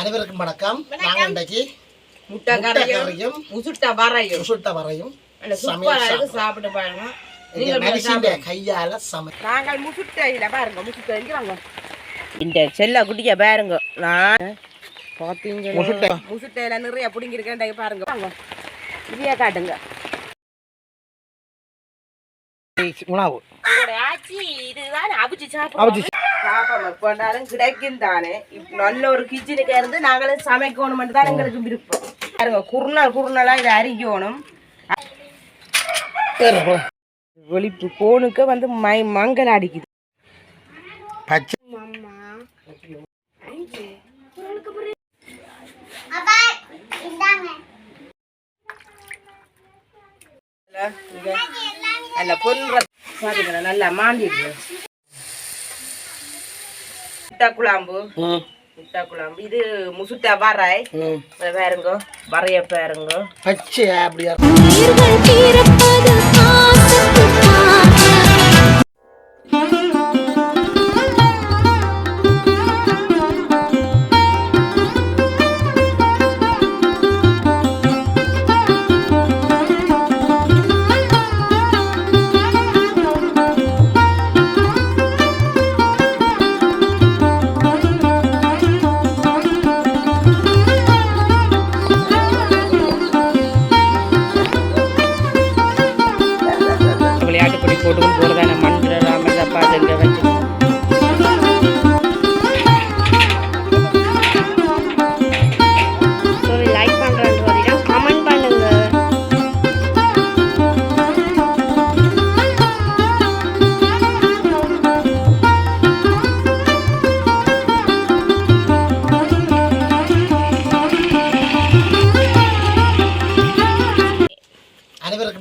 அனைவருக்கும் வணக்கம். நாங்கள் இன்றைக்கு முட்டை கறியும் முசுட்டை வரையும். சுட்ட வரையும். சாப்பிட்டு பாருங்க. கையால சமை நாங்கள் முசுட்டையில பாருங்க முசுட்டை இங்க வாங்க? இந்த செல்ல குட்டிய பாருங்க. நான் பாத்தீங்க முசுட்டை. முசுட்டையில நிறைய பிடிங்கிருக்கேன் பாருங்க. இதையே காட்டுங்க. உணவு. கொண்டாலும் கிடைக்கும் தானே. நல்ல ஒரு கிச்சனுக்கு இருந்து நாங்களும் சமைக்கணும் தான் எங்களுக்கு விருப்பம். பாருங்க குறுநாள் குறுநாளா இதை அரிக்கணும். கோனுக்கு வந்து மை மங்கல் அடிக்குது. பச்சை நல்ல பொருள் பாத்துக்கிறேன் நல்லா மாண்டிடுது முட்டை குழம்பு. முட்டை குழம்பு. இது முசுட்டை வராய். பாருங்க வரைய பாருங்க. பச்சை அப்படியா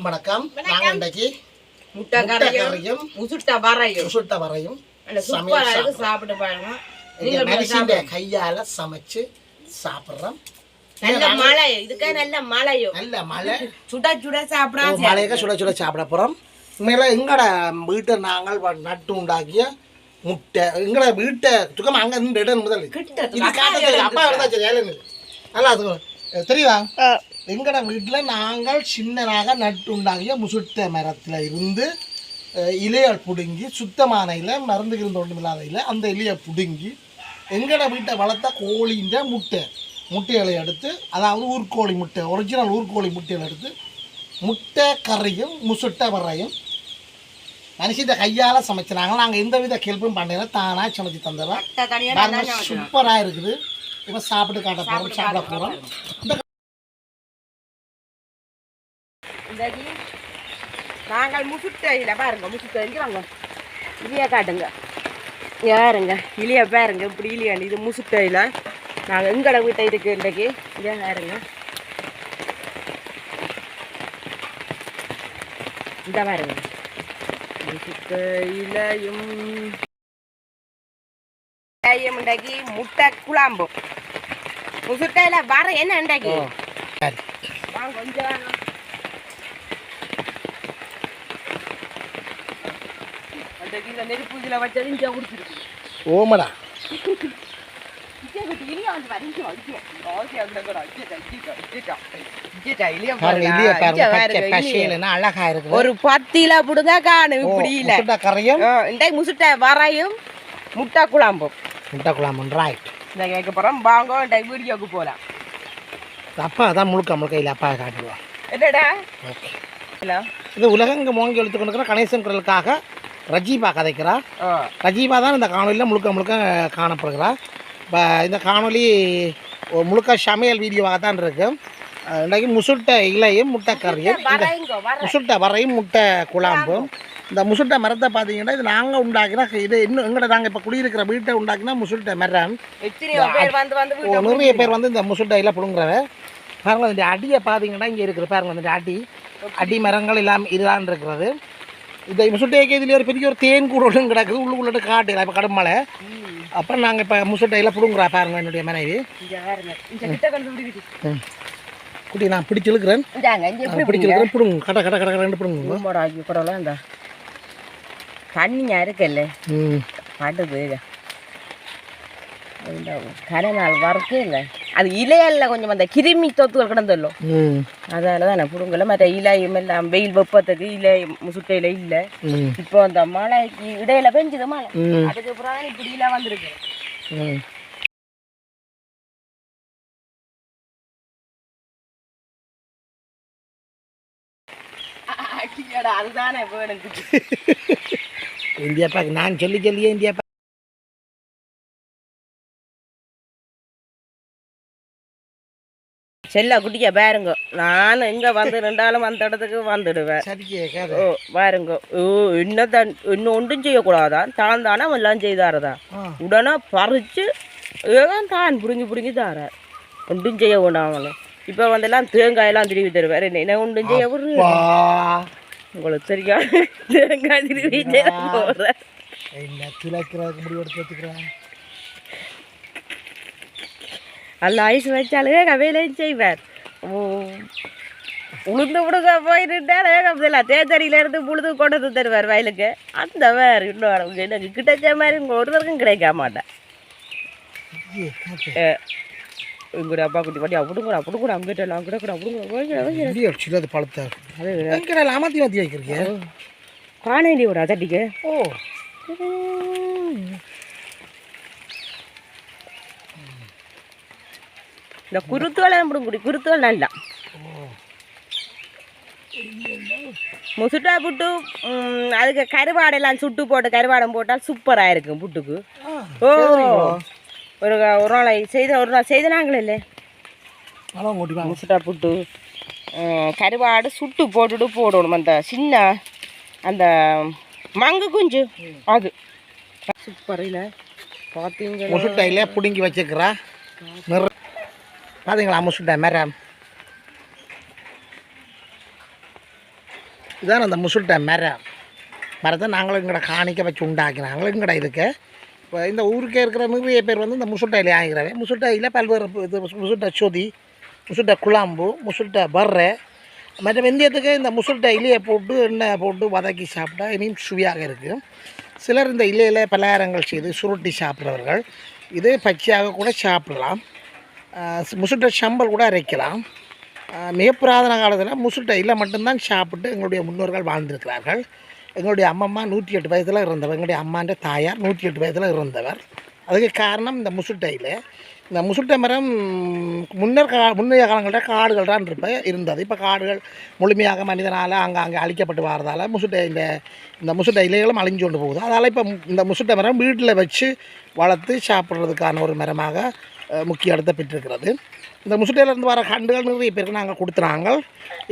அனைவருக்கும் வணக்கம். நாங்கள் இன்றைக்கு முட்டை முட்டை கறியும் கறியும் முசுட்டை வரையும் சுட்ட வரையும். சாப்பிட்டு பாருங்க மனுஷன். கையால சமைச்சு சாப்பிடுறோம். நல்ல மழை இதுக்கே நல்ல மழையும் நல்ல மழை. சுட சுட சாப்பிடா மழையக்க சுட சுட சாப்பிட போகிறோம் உண்மையில எங்கட வீட்டை நாங்கள் நட்டு உண்டாக்கிய முட்டை. எங்கட வீட்டை சுத்தமாக அங்கே இருந்து இடம் முதல். கிட்ட இது காட்டத்தில் அப்பா இருந்தா சரி ஏழை நல்லா அது தெரியுதா? எங்கட வீட்டில் நாங்கள் சின்னனாக நட்டு உண்டாகிய முசுட்டை மரத்தில் இருந்து இலையை பிடுங்கி சுத்தமான இலை மருந்து இருந்த ஒன்றும் இல்லாத இலை அந்த இலையை பிடுங்கி எங்கட வீட்டை வளர்த்த கோழின்ற முட்டை முட்டைகளை எடுத்து அதாவது ஊர்கோழி முட்டை ஒரிஜினல் ஊர்கோழி முட்டைகளை எடுத்து முட்டை கறியும் முசுட்டை வரையும் மனுஷன் கையால் சமைச்சினாங்க. நாங்கள் எந்த வித கேள்வியும் பண்ணல. தானாக சமைச்சு தந்துடுறோம் சூப்பராக இருக்குது. இப்போ சாப்பிட்டு காட்ட போகிறோம் சாப்பிட போகிறோம் இந்த இந்தாடி, நாங்கள் முசுட்டையில பாருங்க முசுட்டை இங்க வாங்க. இலிய காட்டுங்க. பாருங்க இலிய பாருங்க இப்படி இலியாண்டு இது முசுட்டையில நாங்கள் எங்கட வீட்டை இருக்கு இன்றைக்கு இங்கே பாருங்க. இந்த பாருங்க. முசுட்டையிலையும் இன்றைக்கு முட்டை குழம்பு. முசுட்டையில வர என்ன இன்றைக்கு கொஞ்சம் வாங்க அந்த இந்த நெருப்பு இதில் வச்சது இங்கே குடிச்சிருக்கு ஓமடா. ஒரு பத்தில புடுங்க காணும் இப்படி இல்ல. கறியும் இன்றைக்கு முசுட்டை வரையும் முட்டை குழம்பும் முட்டை குழம்பு ரைட் இந்த கேட்க போகிறோம் வாங்க இன்றைக்கு வீடியோக்கு போகலாம் அப்பா தான் முழுக்க முழுக்க இல்லை அப்பா காட்டுவோம் என்னடா? இது உலகங்க மோங்கி எழுத்து கொண்டிருக்கிற கணேசன் குரலுக்காக ரஜீபா கதைக்கிறா. ரஜீபா தான் இந்த காணொலியில் முழுக்க முழுக்க காணப்படுகிறா. இப்போ இந்த காணொலி முழுக்க சமையல் வீடியோவாக தான் இருக்கு. அஹ் இன்றைக்கு முசுட்டை இலையும் முட்டை கறியும் இந்த முசுட்டை வரையும் முட்டை குழம்பும் இந்த முசுட்டை மரத்தை பார்த்தீங்கன்னா இது நாங்கள் உண்டாக்கினா இது இன்னும் எங்கட நாங்கள் இப்போ குடியிருக்கிற வீட்டை உண்டாக்கினா முசுட்டை மரம். நிறைய பேர் வந்து இந்த முசுட்டையில் பிடுங்குறவ. பாருங்க இந்த அடியை பார்த்தீங்கன்னா இங்கே இருக்குது பாருங்க இந்த அடி. அடி மரங்கள் எல்லாம் இதுதான் இருக்கிறது. இந்த முசுட்டைக்கு இதுலேயே ஒரு பெரிய ஒரு தேன் கூடலும் கிடக்குது. உள்ளுக்குள்ளே காட்டு இப்போ கடும் மழை. அப்புறம் நாங்கள் இப்போ முசுட்டையில் பிடுங்குறா பாருங்க என்னுடைய மனைவி. கிட்ட நான் பிடிச்சு இழுக்கிறேன் பிடிச்சு இழுக்கிறேன் பிடுங்க. கட கட கட கடன்னு பிடுங்க. கூடலாம் இந்த. தண்ணியா இருக்குல்ல படுது. கரை நாள் வரக்கே இல்லை அது இலையல்ல கொஞ்சம் அந்த கிருமி தொத்துகள் கிடந்தല്ലോ ம். அதால தான் நான் பிடுங்கல. மற்ற இலையும் எல்லாம் வெயில் வெப்பத்துக்கு இலை முசுட்டை இலை இல்லை. இப்போ அந்த மழைக்கு இடையில பெஞ்சுது மழை. ம். அதுக்கு அப்புறம் இப்படி இலை வந்திருக்கு. அதுதானே வேணும். இந்தியா பாக்கு நான் சொல்லி சொல்லியே இந்தியா செல்லா குட்டிக்க பாருங்க. நான் எங்க வந்து ரெண்டாலும் அந்த இடத்துக்கு வந்துடுவேன். ஓ பாருங்க. ஓ என்னதான் இன்னும் ஒன்றும் செய்யக்கூடாதான். தான் தானே எல்லாம் செய்தாரதான் உடனே பறிச்சு ஏன் தான் புடுங்கி புடுங்கி தாரார் ஒன்றும் செய்ய வேண்டாமல இப்போ வந்தெல்லாம் தேங்காயெல்லாம் திருவி தருவார். என்ன ஒன்றும் செய்ய உங்களுக்கு சரியா தேங்காய் திருவி தர போகிறேன் என்ன துளைக்கிறதுக்கு முடிவு எடுத்து வச்சுக்கிறேன்? அல்ல ஐஸ் வச்சாலே வேலையும் செய்வார். ஓ. உளுந்து விடுங்க போயிருந்தால் ஏகப்பதில்ல தேத்தறியிலேருந்து புழுது கொண்டு வந்து தருவார் வயலுக்கு. அந்த வேறு இன்னும் எனக்கு கிட்டச்ச மாதிரி உங்கள் ஒருத்தருக்கும் கிடைக்க மாட்டேன். எங்கூட அப்பா குட்டி பாட்டி அப்படிங்கடா அப்படிங்கடா அங்கிட்ட அங்கிட்ட கூட இப்படி அடிச்சுட்டு அது பழத்தை எங்கடா மாற்றி மாற்றி வைக்கிறீங்க? காணேண்டி ஒரு அதட்டிக்கு ஓ. இந்த குருத்துவலை பிடுங்குடி குருத்துவல் நல்லா. முசுட்டா புட்டு அதுக்கு கருவாடெல்லாம் சுட்டு போட்டு கருவாடம் போட்டால் சூப்பராக இருக்கும் புட்டுக்கு. ஓ ஒரு ஒரு நாள் செய்த ஒரு நாள் செய்த நாங்களே இல்லை முசுட்டா புட்டு கருவாடு சுட்டு போட்டுட்டு போடணும். அந்த சின்ன அந்த மங்கு குஞ்சு. அது. சூப்பர். இல்லை பார்த்தீங்களா முசுட்டையில் பிடுங்கி வச்சுக்கிறா. பார்த்தீங்களா முசுட்டை மரம் இதான் அந்த முசுட்டை மரம் மரத்தை நாங்களும் இங்கட காணிக்க வச்சு உண்டாக்கினாங்களும் இங்கட இதுக்கு இப்போ இந்த ஊருக்கே இருக்கிற நிறைய பேர் வந்து இந்த முசுட்டையில் ஆகிறவே முசுட்டையில் பல்வேறு இது முசுட்டை சொதி முசுட்டை குழம்பு முசுட்டை பர்ற மற்ற வெந்தயத்துக்கு இந்த முசுட்டை இலையை போட்டு எண்ணெய் போட்டு வதக்கி சாப்பிட்டா இனியும் சுவையாக இருக்குது சிலர் இந்த இலையில் பலகாரங்கள் செய்து சுருட்டி சாப்பிட்றவர்கள். இது பச்சையாக கூட சாப்பிடலாம். முசுட்டை சம்பல் கூட அரைக்கலாம். மிக புராதன காலத்தில் முசுட்டை இல்லை மட்டும்தான் சாப்பிட்டு எங்களுடைய முன்னோர்கள் வாழ்ந்திருக்கிறார்கள். எங்களுடைய அம்மம்மா நூற்றி எட்டு வயதில் இருந்தவர் எங்களுடைய அம்மாண்ட தாயார் நூற்றி எட்டு வயதில் இருந்தவர் அதுக்கு காரணம் இந்த முசுட்டையில். இந்த முசுட்டை மரம் முன்னர் கா முன்னைய காலங்களில் காடுகள் தான் இருப்ப இருந்தது. இப்போ காடுகள் முழுமையாக மனிதனால் அங்கே அழிக்கப்பட்டு வரதால் முசுட்டை இந்த இந்த முசுட்டை இலைகளும் அழிஞ்சு கொண்டு போகுது. அதனால் இப்போ இந்த முசுட்டை மரம் வீட்டில் வச்சு வளர்த்து சாப்பிட்றதுக்கான ஒரு மரமாக முக்கிய இடத்தை பெற்றிருக்கிறது. இந்த முசுட்டையிலேருந்து வர கண்டுகள் நிறைய பேருக்கு நாங்கள் கொடுத்துறாங்க.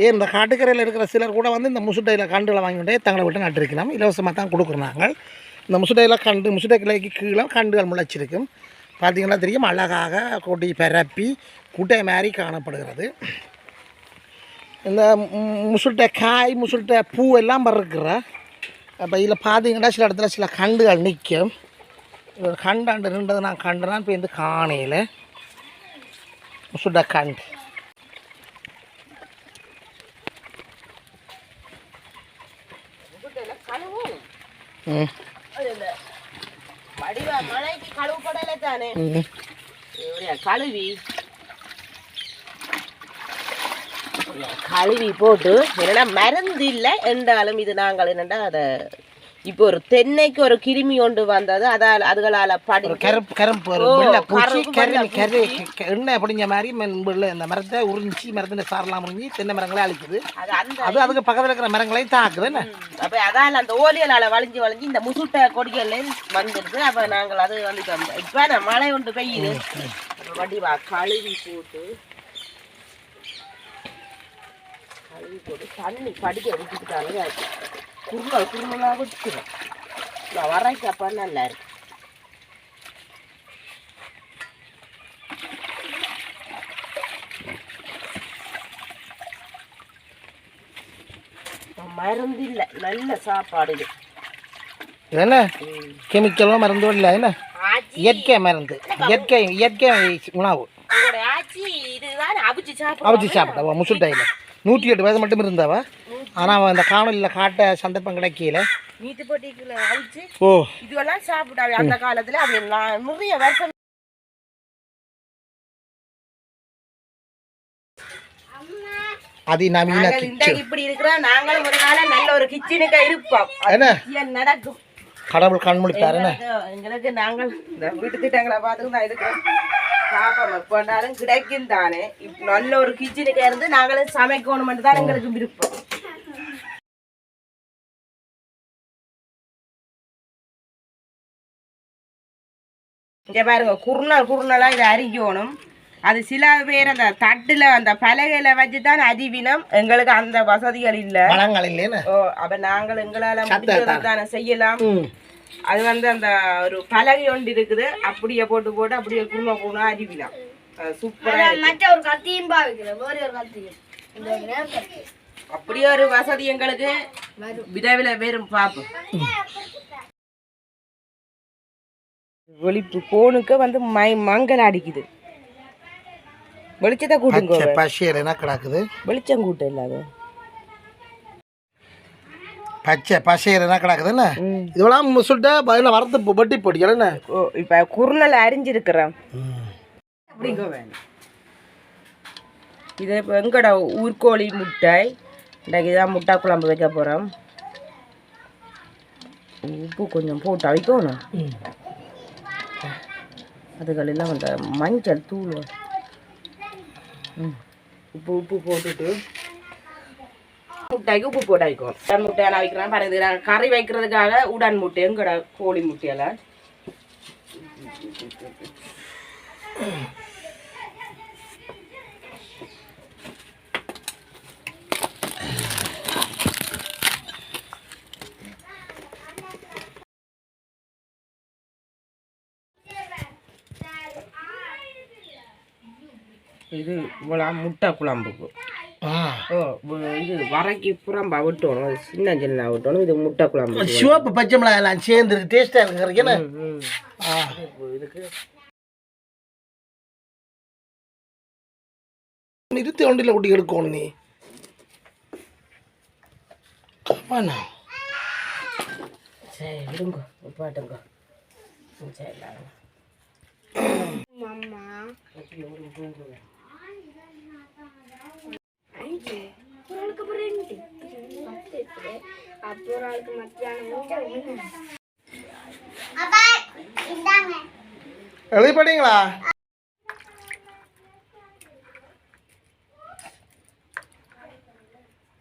ஏன் இந்த காட்டுக்கரையில் இருக்கிற சிலர் கூட வந்து இந்த முசுட்டையில் கண்டுகளை வாங்கிட்டு தங்களை விட்டு நட்டிருக்கலாம். இலவசமாக தான் கொடுக்குறாங்க. இந்த முசுட்டையில் கண்டு முசுட்டை கிளைக்கு கீழே கண்டுகள் முளைச்சிருக்கும். பார்த்தீங்கன்னா தெரியும் அழகாக கொடி பரப்பி குட்டை மாதிரி காணப்படுகிறது. இந்த முசுட்டை காய் முசுட்டை பூ எல்லாம் பறக்கிற அப்போ இதில் பார்த்தீங்கன்னா சில இடத்துல சில கண்டுகள் நிற்கும். ஒரு கண்டாண்டு நின்றது நான் கண்டனா. இப்போ வந்து காணையில் முசுட்டை கண்டு. கழுவு கழுவி போட்டு என்னடா மருந்து இல்லை என்றாலும் இது நாங்கள் என்னடா அதை இப்போ ஒரு தென்னைக்கு ஒரு கிருமி கொண்டு வந்தது அதால் அதுகளால் படி கருப்பு கரும்பு எண்ணெய் பிடிஞ்ச மாதிரி இந்த மரத்தை உறிஞ்சி மரத்தின் சாரெல்லாம் உறிஞ்சி தென்னை மரங்களே அழிக்குது. அது அதுக்கு பக்கத்தில் இருக்கிற மரங்களையும் தாக்குது என்ன? அப்போ அதால் அந்த ஓலியலால் வளைஞ்சு வளைஞ்சு இந்த முசுட்டை கொடிகள் வந்துடுது. அப்போ நாங்கள் அது வந்தோம். இப்போ மழை ஒன்று பெய்யுது. வடிவா கழுவி போட்டு கழுவி போட்டு தண்ணி படிக்க விட்டுக்கிட்டாலே குருவா குருமலாக விட்டுக்கிறோம் நான் வரைக்கு அப்போ நல்லா இருக்கு. மருந்து இல்லை நல்ல சாப்பாடு இது. என்ன? கெமிக்கலோ மருந்தோ இல்லை என்ன? இயற்கை மருந்து. இயற்கை இயற்கை உணவு. அவிச்சு அவிச்சு சாப்பிட்டவா முசுட்டையில் நூற்றி எட்டு வயது மட்டும் இருந்தவ? ஆனால் அந்த காணொலியில் காட்ட சந்தர்ப்பம் கிடைக்கல. நீட்டு போட்டிக்குள்ள அழிச்சு ஓ. இதுவெல்லாம் சாப்பிட்டாவே அந்த காலத்தில் அது எல்லாம் நிறைய வருஷம். அதிநவீன கிச்சன் இப்படி இருக்கிறா நாங்களும் ஒரு நாள நல்ல ஒரு கிச்சனுக்கு இருப்போம். என்ன? நடக்கும்? கடவுள் கண்முழித்தார் என்ன? எங்களுக்கு நாங்கள் இந்த வீட்டு திட்டங்களை பார்த்து தான் இருக்கிறோம். பாப்போம் எப்போனாலும் கிடைக்கும் தானே. நல்ல ஒரு கிச்சனுக்கு இருந்து நாங்களும் சமைக்கணும்னு தான் எங்களுக்கு விருப்பம். இங்க பாருங்க குருணல் குருணலா இதை அரிக்கணும். அது சில பேர் அந்த தட்டுல அந்த பலகையில வச்சு தான் அறிவினம் எங்களுக்கு அந்த வசதிகள் இல்லை. ஓ அப்ப நாங்கள் எங்களால முடிஞ்சதை தானே? செய்யலாம். அது வந்து அந்த ஒரு பலகை ஒன்று இருக்குது. அப்படியே போட்டு போட்டு அப்படியே குருண குருணா அறிவிலாம் சூப்பரா இருக்கு. ஒரு கத்தியும் அப்படியே ஒரு வசதி எங்களுக்கு. விரைவில் வெறும் பார்ப்போம் வெளிப்பு போனுக்கு வந்து மை மங்கள் அடிக்குது. வெளிச்சத்தை கூட்டுங்க பசியல் என்ன கிடக்குது? வெளிச்சம் கூட்டு இல்லாத பச்சை பசையர் என்ன கிடக்குதுன்னு. இதெல்லாம் முசுட்ட பதில் வரத்து வட்டி போட்டிக்கல என்ன? ஓ இப்போ குருணல் அரிஞ்சிருக்கிறோம் அப்படிங்க வேணும். இது இப்போ எங்கட ஊர்கோழி முட்டை இன்றைக்கு தான் முட்டை குழம்பு வைக்க போகிறோம் உப்பு கொஞ்சம் போட்டு அவிக்கணும். அதுகளெல்லாம் அந்த மஞ்சள் தூள். ம். உப்பு உப்பு போட்டுட்டு. முட்டைக்கு உப்பு போட்டு வைக்கும் உடன் முட்டை நான் வைக்கிறேன். பாருங்க கறி வைக்கிறதுக்காக உடன் முட்டை எங்கட கோழி முட்டையெல்லாம்? இது முட்டை குழம்புக்கு. ஆ. ஓ வ- இது வரைக்கு புறம்பா விட்டணும். அது சின்ன சின்ன விட்டணும். இது முட்டை குழம்பு. சிவப்பு பச்சை மிளகாய் எல்லாம் சேர்ந்து இருக்கு. டேஸ்டா இருக்கு என்ன? ம் ஆ. இதுக்கு நிறுத்தி ஒன்றில் குட்டி எடுக்கணும் நீ. ஆமாண்ணா சரி விடுங்க. சரி. அம்மா ஒரு ஆளுக்கு அப்புறம் ரெண்டு பத்து இருக்குது அப்போ ஒரு ஆளுக்கு மத்தியானம் எழுதி படிங்களா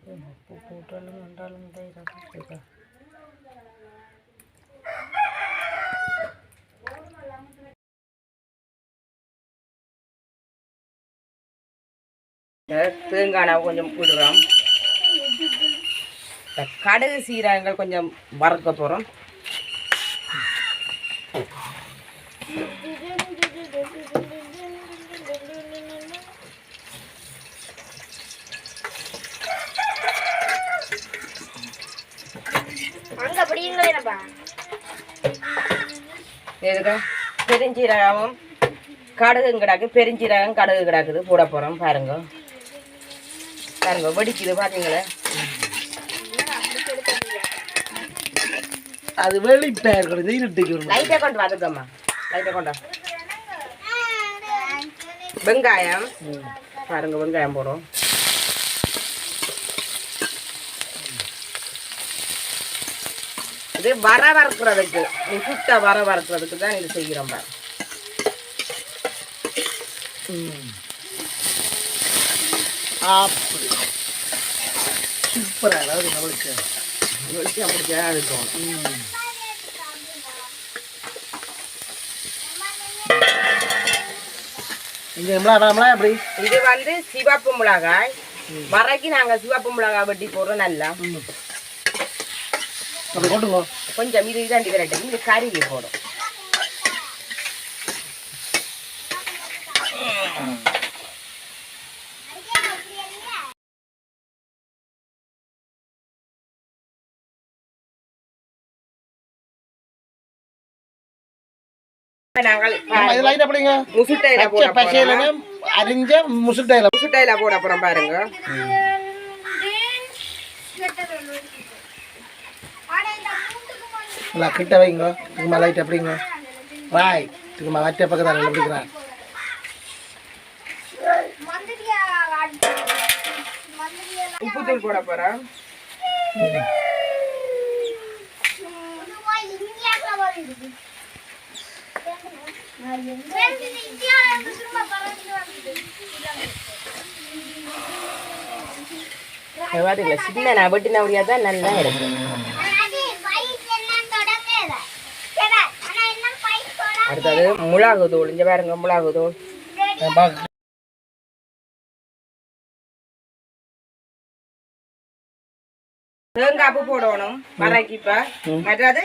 உப்பு போட்டாலும் வந்தாலும் தான் இதாக தேங்காய் கொஞ்சம் விடுறோம் கடுகு சீரகங்கள் கொஞ்சம் வறுக்க போகிறோம் இதுக்கு பெருஞ்சீரகமும் கடுகும் கிடக்கு பெருஞ்சீரகம் கடுகு கிடக்குது போட போகிறோம் பாருங்க. பாருங்க வெடிக்குது பார்த்தீங்களா அது வெளிப்பா இருக்கிறது இருட்டுக்கு. லைட்டை கொண்டு வந்துக்கம்மா லைட்டை கொண்டா வெங்காயம். பாருங்க வெங்காயம் போடும் இது வர வறுக்கிறதுக்கு நீ சுட்ட வர வறுக்கிறதுக்கு தான் இது செய்கிறோம் பாரு. அப்படி சூப்பரா அதாவது நம்மளுக்கு வெளிச்சம் பிடிச்சா இருக்கும் இங்க நம்மளா அப்படி இது வந்து சிவப்பு மிளகாய். வரைக்கு நாங்க சிவப்பு மிளகாய் வெட்டி போடுறோம் நல்லா. அப்படி கொண்டுங்க கொஞ்சம் இது இதாண்டி விரட்டும் இது கறிக்கு போடும். நாங்கள் நம்ம இது லைட் அப்படிங்க முசுட்டையில போட பச்சையில போறோம் அரிஞ்ச முசுட்டையில முசுட்டையில போட போறோம் பாருங்க கிட்ட வைங்க திரும்ப லைட் அப்படிங்க ராய் திரும்ப வச்ச பக்கத்தில் உப்புத்தூள் போட போறோம் இது பாத்தீங்களா சின்ன நான் வெட்டின அப்படியா தான் நல்லா இருக்கும் அடுத்தது மிளகு தூள் இங்க பாருங்க மிளகு தூள் தேங்காய் போடணும் மறைக்கு இப்ப. மற்றது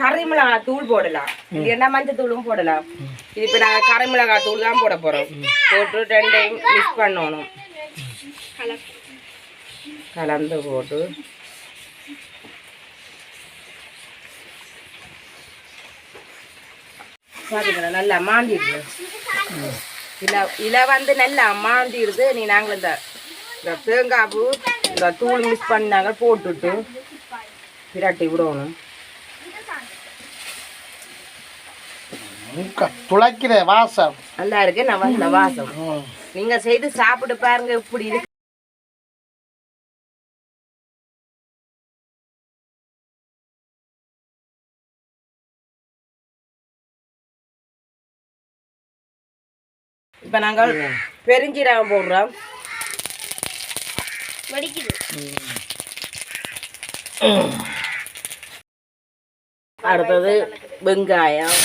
கறி மிளகாய் தூள் போடலாம் இல்லைன்னா மஞ்சள் தூளும் போடலாம். இது இப்ப நாங்க கறி மிளகாய் தூள் தான் போட போறோம். போட்டு ரெண்டையும் மிக்ஸ் பண்ணணும். கலந்து போட்டு. பாத்தீங்களா? நல்லா மாண்டிடுது இலை இலை வந்து நல்லா மாண்டிடுது நீ நாங்கள் இந்த தேங்காய் பூ இந்த தூள் மிக்ஸ் பண்ணாங்க போட்டுட்டு பிரட்டி விடணும். மூக்க துளைக்கிற வாசம். நல்லா இருக்கு நான் இந்த வாசம். நீங்க செய்து சாப்பிட்டு பாருங்க இப்படி இருக்கு. இப்ப நாங்கள் பெருஞ்சீரகம் போடுறோம். வடிக்குது. அடுத்தது வெங்காயம்.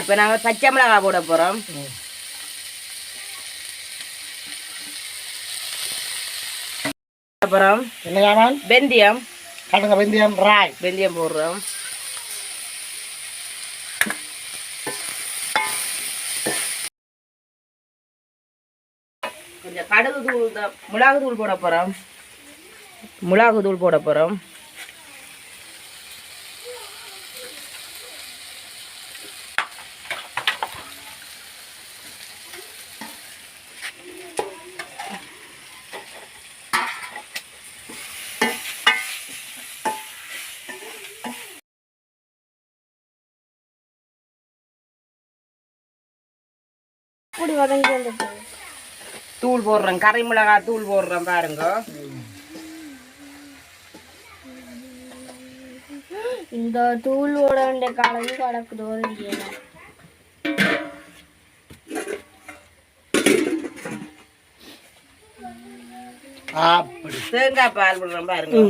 இப்ப நாங்க பச்சை மிளகாய் போட போறோம். அப்புறம் என்ன வெந்தயம். கடுங்க வெந்தயம் ராய். வெந்தயம் போடுறோம். கொஞ்சம் கடுகு தூள் மிளகு தூள் போட போறோம். மிளகு தூள் போட போறோம். வதங்கி வந்துட்டு தூள் போடுறோம் கறி மிளகாய் தூள் போடுறோம் பாருங்க. இந்த தூள் ஓட வேண்டிய காலம் கிடக்குது ஒரு இலை. அப்படி. தேங்காய் பால் போடுறோம் பாருங்க.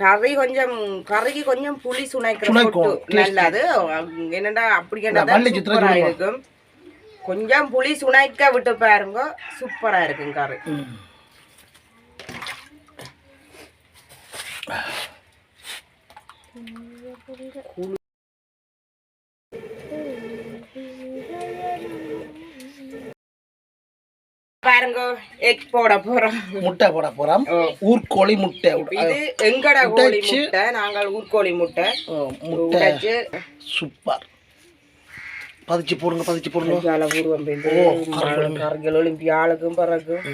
கறி கொஞ்சம் கறிக்கு கொஞ்சம் புளி சுனைக்கிற நல்லது. என்னடா அப்படி சூப்பரா. இருக்கும். கொஞ்சம் புளி சுனைக்க விட்டு பாருங்க சூப்பரா இருக்கும் கறி. பாருங்க எக் போட போறோம். முட்டை போட போறோம். ஊர்கோழி முட்டை. இது எங்கட கோழி. முட்டை? நாங்கள் ஊர்கோழி முட்டை. முட்டை. சூப்பர். பதிச்சு போடுங்க பதிச்சு போடுங்க. ஜால பூர்வம் பெய்து. ஓ, கருங்கல். கருங்கல் ஒலிம்பி ஆளுக்கும் பிறக்கும்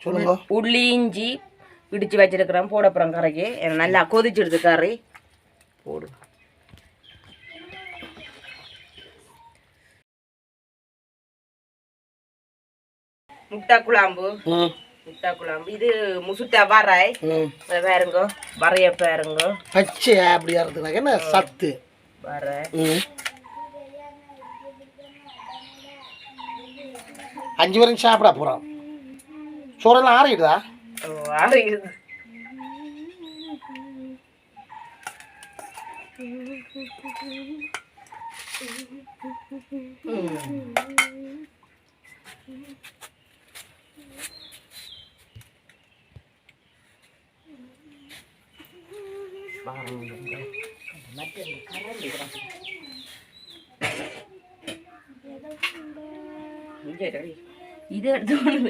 சொல்லுங்க. உள்ளி இஞ்சி இடிச்சு வச்சிருக்கிறோம். போட போகிறோம் கறிக்கு நல்லா கொதிச்சிடுது கறி. போடு. முட்டை குழம்பு. முட்டை குழம்பு. இது முசுட்டை இதை பாருங்க. வரைய பாருங்க. பச்சை அப்படி இருக்கிறதுனாக்க என்ன? சத்து. வர அஞ்சு வரைக்கும் சாப்பிட போகிறோம் சோறெல்லாம் ஆறிடுதா? அறியுது இங்கே ഇത് എടുത്തോണ്ട്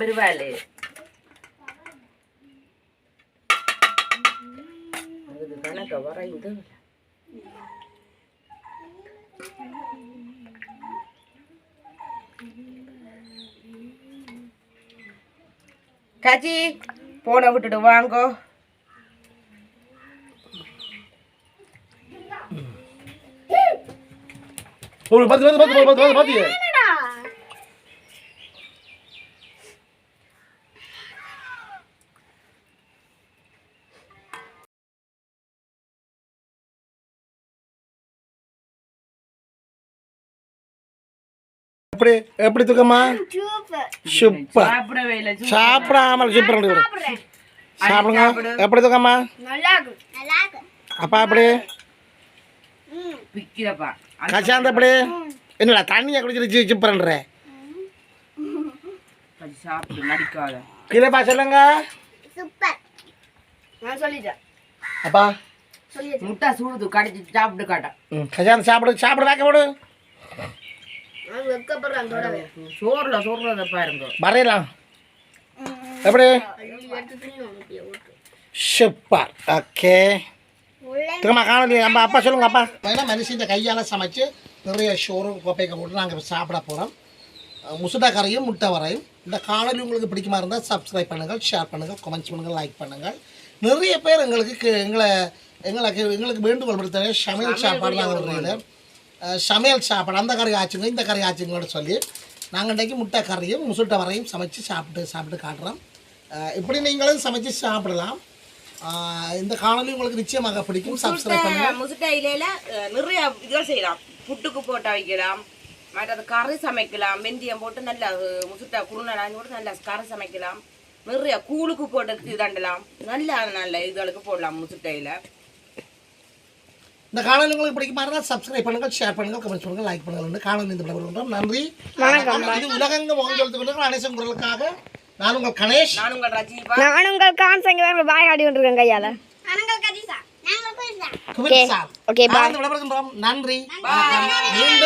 വരുവാല്ലേ കണക്ക് പറയും ഇത്. காச்சி போனை விட்டுட்டு வாங்கோ. ஒரு பத்து பத்து பத்து பத்து பத்து பத்து என்னடா எப்படி எப்படி தூக்கம்மா சூப்பர். சாப்பிடாமல் சூப்பர் சாப்பிடுங்க. எப்படி தூக்கம்மா அப்பா எப்படி? கசாந்த எப்படி? என்னடா தண்ணியை குடிச்சிருச்சு சூப்பர்ன்ற. இல்லைப்பா சொல்லுங்க. சூப்பர். நான் சொல்லிட்டேன். அப்பா. முட்டை சூடுது கடிச்சு சாப்பிட்டு காட்டா. ம் கசாந்த சாப்பிடு சாப்பிட வைக்க தொடவே சோறுல சோறுல பாருங்க. வரையலாம் எப்படி? சூப்பர். ஓகே. திரும்ப காணொலி நம்ம அப்பா சொல்லுங்க அப்பா. மனுஷன் இந்த கையால் சமைச்சு நிறைய ஷோரு கோப்பைக்கு போட்டு நாங்கள் சாப்பிட போகிறோம் முசுடா கரையும் முட்டை வரையும் இந்த காணொலி உங்களுக்கு பிடிக்குமா இருந்தால் சப்ஸ்கிரைப் பண்ணுங்கள் ஷேர் பண்ணுங்கள் கமெண்ட்ஸ் பண்ணுங்கள் லைக் பண்ணுங்கள் நிறைய பேர் எங்களுக்கு எங்களை எங்களுக்கு எங்களுக்கு வேண்டுகோள் விடுத்தது சமையல் சாப்பாடு நாங்கள் விடுறது அஹ், சமையல் சாப்பாடு அந்த கறி ஆச்சுங்க இந்த கறி ஆச்சுங்கன்னு சொல்லி நாங்கள் இன்றைக்கி முட்டை கறியும் முசுட்டை வரையும் சமைச்சு சாப்பிட்டு சாப்பிட்டு காட்டுறோம். இப்படி நீங்களும் சமைச்சு சாப்பிடலாம். இந்த காணொலி உங்களுக்கு நிச்சயமாக பிடிக்கும். சப்ஸ்கிரைப் பண்ணுங்கள் முசுட்டை இலையில நிறைய இதுகள் செய்யலாம். புட்டுக்கு போட்டு வைக்கலாம் மற்றது கறி சமைக்கலாம். வெந்தயம் போட்டு நல்லா முசுட்டை குருணை போட்டு நல்லா கறி சமைக்கலாம். நிறைய கூழுக்கு போட்டு தண்டலாம். நல்லா நல்ல இதுகளுக்கு போடலாம் முசுட்டையில இந்த காணொலி உங்களுக்கு பிடிக்குமா இருந்தால் சப்ஸ்கிரைப் பண்ணுங்கள் ஷேர் பண்ணுங்கள் கமெண்ட் பண்ணுங்கள் லைக் பண்ணுங்கள் காணொலி இந்த விடைபெறுகின்றோம் நன்றி. இது உலகெங்கும் வாழ்ந்து கொண்டு அனைத்து குரலுக்காக நான் உங்கள் கணேஷ். நான் உங்கள் ரஜீவா நான் உங்கள் கான்சங்க பாய் ஆடி கொண்டிருக்கேன் கையால. விடைபெறுகின்றோம். நன்றி. மீண்டும்